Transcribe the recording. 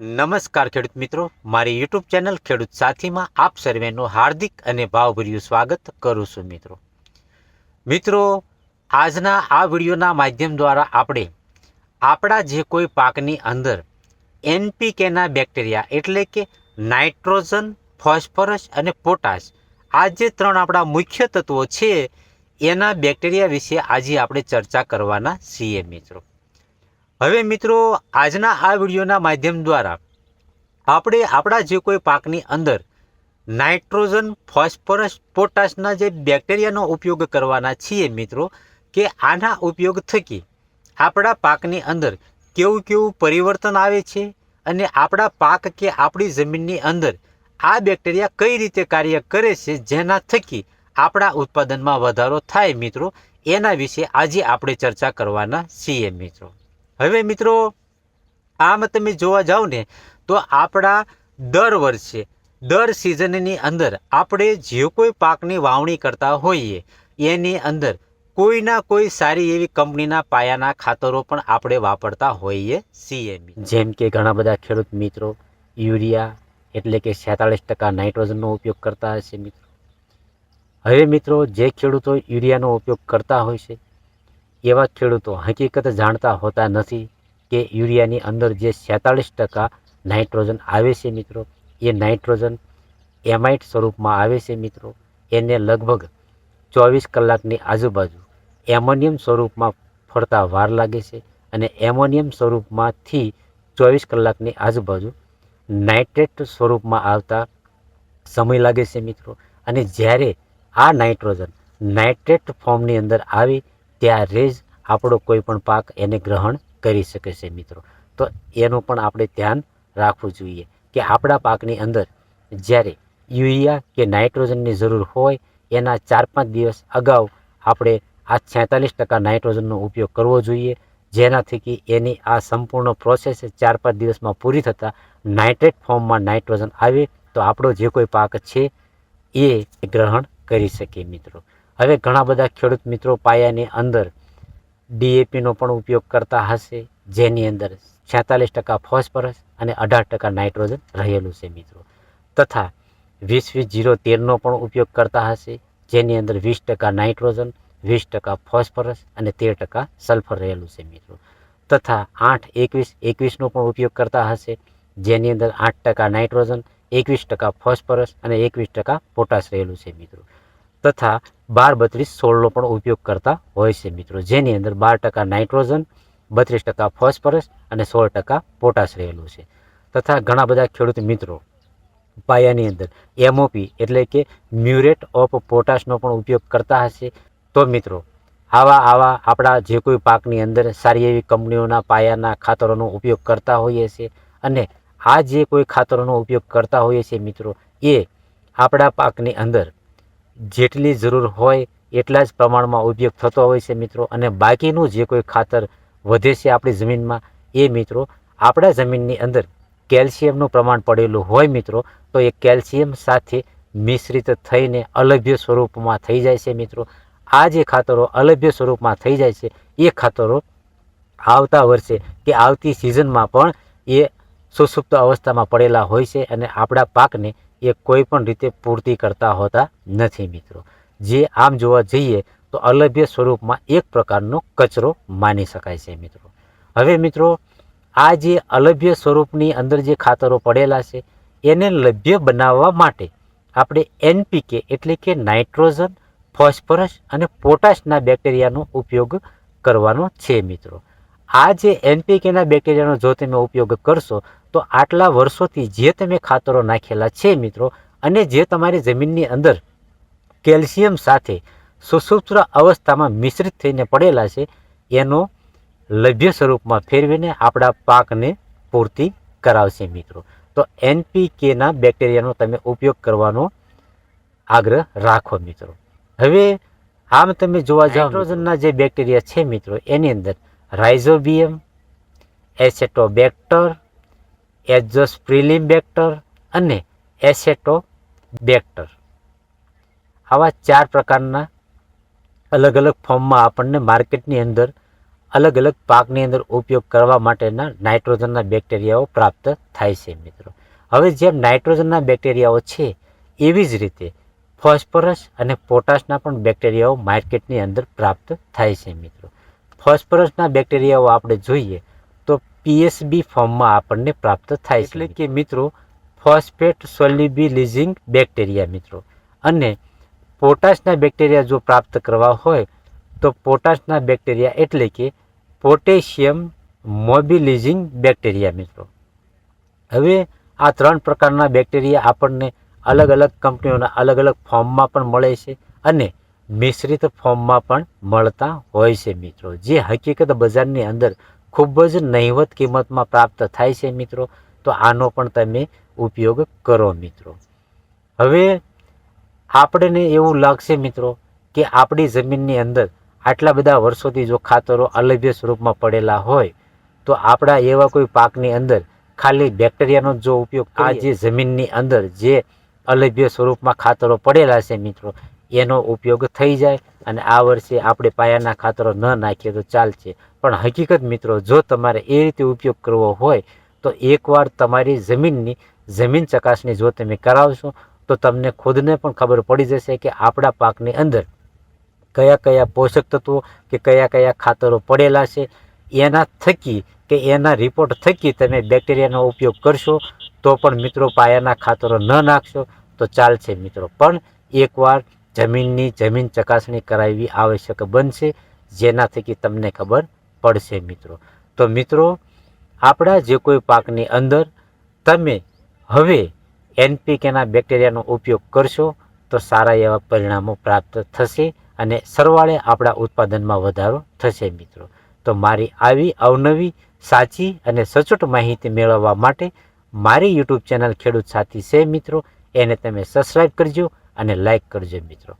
નમસ્કાર ખેડૂત મિત્રો, મારી યુટ્યુબ ચેનલ ખેડૂત સાથીમાં આપ સર્વેનું હાર્દિક અને ભાવભર્યું સ્વાગત કરું છું મિત્રો. મિત્રો, આજના આ વિડીયોના માધ્યમ દ્વારા આપણે આપણા જે કોઈ પાકની અંદર એનપીકેના બેક્ટેરિયા એટલે કે નાઇટ્રોજન, ફોસ્ફરસ અને પોટાશ આ જે ત્રણ આપણા મુખ્ય તત્વો છે, એના બેક્ટેરિયા વિશે આજે આપણે ચર્ચા કરવાના છીએ મિત્રો. હવે મિત્રો, આજના આ વિડીયોના માધ્યમ દ્વારા આપણે આપણા જે કોઈ પાકની અંદર નાઇટ્રોજન, ફોસ્ફરસ, પોટાશના જે બેક્ટેરિયાનો ઉપયોગ કરવાના છીએ મિત્રો, કે આના ઉપયોગ થકી આપણા પાકની અંદર કેવું કેવું પરિવર્તન આવે છે અને આપણા પાક કે આપણી જમીનની અંદર આ બેક્ટેરિયા કઈ રીતે કાર્ય કરે છે જેના થકી આપણા ઉત્પાદનમાં વધારો થાય મિત્રો, એના વિશે આજે આપણે ચર્ચા કરવાના છીએ મિત્રો. હવે મિત્રો, આમ તમે જોવા જાઓ ને, તો આપણા દર વર્ષે, દર સિઝનની અંદર આપણે જે કોઈ પાકની વાવણી કરતા હોઈએ, એની અંદર કોઈના કોઈ સારી એવી કંપનીના પાયાના ખાતરો પણ આપણે વાપરતા હોઈએ છીએ. જેમ કે ઘણા બધા ખેડૂત મિત્રો યુરિયા એટલે કે છેતાળીસ ટકા નાઇટ્રોજનનો ઉપયોગ કરતા હશે મિત્રો. હવે મિત્રો, જે ખેડૂતો યુરિયાનો ઉપયોગ કરતા હોય છે એવા ખેડૂતો હકીકત જાણતા હોતા નથી કે યુરિયાની અંદર જે છેતાળીસ ટકા નાઇટ્રોજન આવે છે મિત્રો, એ નાઇટ્રોજન એમાઇટ સ્વરૂપમાં આવે છે મિત્રો, એને લગભગ ચોવીસ કલાકની આજુબાજુ એમોનિયમ સ્વરૂપમાં ફરતા વાર લાગે છે અને એમોનિયમ સ્વરૂપમાંથી ચોવીસ કલાકની આજુબાજુ નાઇટ્રેટ સ્વરૂપમાં આવતા સમય લાગે છે મિત્રો. અને જ્યારે આ નાઇટ્રોજન નાઇટ્રેટ ફોર્મની અંદર આવે ત્યારે જ આપણો કોઈ પણ પાક એને ગ્રહણ કરી શકે છે મિત્રો. તો એનું પણ આપણે ધ્યાન રાખવું જોઈએ કે આપણા પાકની અંદર જ્યારે યુરિયા કે નાઇટ્રોજનની જરૂર હોય એના ચાર પાંચ દિવસ અગાઉ આપણે આ છેતાલીસ ટકા નાઇટ્રોજનનો ઉપયોગ કરવો જોઈએ, જેનાથી એની આ સંપૂર્ણ પ્રોસેસ ચાર પાંચ દિવસમાં પૂરી થતાં નાઇટ્રેટ ફોર્મમાં નાઇટ્રોજન આવે તો આપણો જે કોઈ પાક છે એ ગ્રહણ કરી શકીએ મિત્રો. હવે ઘણા બધા ખેડૂત મિત્રો પાયાની અંદર ડીએપીનો પણ ઉપયોગ કરતા હશે, જેની અંદર છેતાલીસ ટકા ફોસ્ફરસ અને અઢાર ટકા નાઇટ્રોજન રહેલું છે મિત્રો. તથા વીસ વીસ જીરો તેરનો પણ ઉપયોગ કરતા હશે, જેની અંદર વીસ ટકા નાઇટ્રોજન, વીસ ટકા ફોસ્ફરસ અને તેર ટકા સલ્ફર રહેલું છે મિત્રો. તથા આઠ એકવીસ, એકવીસનો પણ ઉપયોગ કરતા હશે, જેની અંદર આઠ ટકા નાઇટ્રોજન, એકવીસ ટકા ફોસ્ફરસ અને એકવીસ ટકા પોટાશ રહેલું છે મિત્રો. તથા બાર બત્રીસ સોળનો પણ ઉપયોગ કરતા હોય છે મિત્રો. જેની અંદર બાર ટકા નાઇટ્રોજન, બત્રીસ ટકા ફોસ્ફરસ અને સોળ ટકા પોટાશ રહેલું છે. તથા ઘણા બધા ખેડૂત મિત્રો પાયાની અંદર એમઓપી એટલે કે મ્યુરેટ ઓફ પોટાશનો પણ ઉપયોગ કરતા હશે. તો મિત્રો, આવા આવા આપણા જે કોઈ પાકની અંદર સારી એવી કંપનીઓના પાયાના ખાતરોનો ઉપયોગ કરતા હોઈએ છીએ અને આ જે કોઈ ખાતરોનો ઉપયોગ કરતા હોઈએ છીએ મિત્રો, એ આપણા પાકની અંદર જેટલી જરૂર હોય એટલા જ પ્રમાણમાં ઉપયોગ થતો હોય છે મિત્રો. અને બાકીનું જે કોઈ ખાતર વધે છે આપણી જમીનમાં, એ મિત્રો આપણા જમીનની અંદર કેલ્શિયમનું પ્રમાણ પડેલું હોય મિત્રો, તો એ કેલ્શિયમ સાથે મિશ્રિત થઈને અલભ્ય સ્વરૂપમાં થઈ જાય છે મિત્રો. આ જે ખાતરો અલભ્ય સ્વરૂપમાં થઈ જાય છે, એ ખાતરો આવતા વર્ષે કે આવતી સિઝનમાં પણ એ સુસુપ્ત અવસ્થામાં પડેલા હોય છે અને આપણા પાકને એ કોઈ પણ રીતે પૂર્તિ કરતા હોતા નથી મિત્રો. જે આમ જોવા જઈએ તો અલભ્ય સ્વરૂપમાં એક પ્રકારનો કચરો માની શકાય છે મિત્રો. હવે મિત્રો, આ જે અલભ્ય સ્વરૂપની અંદર જે ખાતરો પડેલા છે, એને લભ્ય બનાવવા માટે આપણે એનપીકે એટલે કે નાઇટ્રોજન, ફોસ્ફરસ અને પોટાશના બેક્ટેરિયાનો ઉપયોગ કરવાનો છે મિત્રો. આ જે એનપીકેના બેક્ટેરિયાનો જો તમે ઉપયોગ કરશો તો આટલા વર્ષોથી જે તમે ખાતરો નાખેલા છે મિત્રો અને જે તમારી જમીનની અંદર કેલ્શિયમ સાથે સુસૂત્ર અવસ્થામાં મિશ્રિત થઈને પડેલા છે એનો લભ્ય સ્વરૂપમાં ફેરવીને આપણા પાકને પૂર્તિ કરાવશે મિત્રો. તો એનપીકેના બેક્ટેરિયાનો તમે ઉપયોગ કરવાનો આગ્રહ રાખો મિત્રો. હવે આમ તમે જોવા જાઓ નાઇટ્રોજનના જે બેક્ટેરિયા છે મિત્રો એની અંદર રાઇઝોબિયમ, એસેટોબેક્ટર એઝોસ્પ્રિલિમ બેક્ટર અને એસેટોબેક્ટર. આવા ચાર પ્રકારના અલગ અલગ ફોર્મમાં આપણને માર્કેટની અંદર અલગ અલગ પાકની અંદર ઉપયોગ કરવા માટેના નાઇટ્રોજનના બેક્ટેરિયાઓ પ્રાપ્ત થાય છે મિત્રો. હવે જેમ નાઇટ્રોજનના બેક્ટેરિયાઓ છે, એવી જ રીતે ફોસ્ફરસ અને પોટાશના પણ બેક્ટેરિયાઓ માર્કેટની અંદર પ્રાપ્ત થાય છે મિત્રો. ફોસ્ફરસના બેક્ટેરિયાઓ આપણે જોઈએ તો પીએસબી ફોર્મમાં આપણને પ્રાપ્ત થાય એટલે કે મિત્રો, ફોસ્ફેટ સોલ્યુબિલિઝિંગ બેક્ટેરિયા મિત્રો. અને પોટાશના બેક્ટેરિયા જો પ્રાપ્ત કરવા હોય, તો પોટાશના બેક્ટેરિયા એટલે કે પોટેશિયમ મોબિલિઝિંગ બેક્ટેરિયા મિત્રો. હવે આ ત્રણ પ્રકારના બેક્ટેરિયા આપણને અલગ અલગ કંપનીઓના અલગ અલગ ફોર્મમાં પણ મળે છે. અને મિશ્રિત ફોર્મમાં પણ મળતા હોય છે મિત્રો. જે હકીકત બજારની અંદર ખૂબ જ નહિવત કિંમતમાં પ્રાપ્ત થાય છે મિત્રો તો આનો પણ તમે ઉપયોગ કરો મિત્રો. હવે આપણને એવું લાગશે મિત્રો કે આપણી જમીનની અંદર આટલા બધા વર્ષોથી જો ખાતરો અલભ્ય સ્વરૂપમાં પડેલા હોય તો આપણા એવા કોઈ પાકની અંદર ખાલી બેક્ટેરિયાનો જો ઉપયોગ આ જે જમીનની અંદર જે અલભ્ય સ્વરૂપમાં ખાતરો પડેલા છે મિત્રો એનો ઉપયોગ થઈ જાય અને આ વર્ષે આપણે પાયાના ખાતરો ન નાખીએ તો ચાલશે. પણ હકીકત મિત્રો, જો તમારે એ રીતે ઉપયોગ કરવો હોય, તો એકવાર તમારી જમીનની, જમીન ચકાસણી જો તમે કરાવશો, તો તમને ખુદને પણ ખબર પડી જશે કે આપણા પાકની અંદર કયા કયા પોષક તત્વો કે કયા કયા ખાતરો પડેલા છે. એના થકી કે એના રિપોર્ટ થકી તમે બેક્ટેરિયાનો ઉપયોગ કરશો, તો પણ મિત્રો પાયાના ખાતરો ન નાખશો, તો ચાલશે મિત્રો. પણ એકવાર જમીનની જમીન ચકાસણી કરાવવી આવશ્યક બનશે જેના થકી તમને ખબર પડશે મિત્રો. તો મિત્રો, આપણા જે કોઈ પાકની અંદર તમે હવે એનપીકેના બેક્ટેરિયાનો ઉપયોગ કરશો, તો સારા એવા પરિણામો પ્રાપ્ત થશે અને સરવાળે આપણા ઉત્પાદનમાં વધારો થશે મિત્રો. તો મારી આવી અવનવી, સાચી અને સચોટ માહિતી મેળવવા માટે મારી યુટ્યુબ ચેનલ ખેડૂત સાથી છે મિત્રો, એને તમે સબસ્ક્રાઈબ કરજો અને લાઈક કરજો મિત્રો.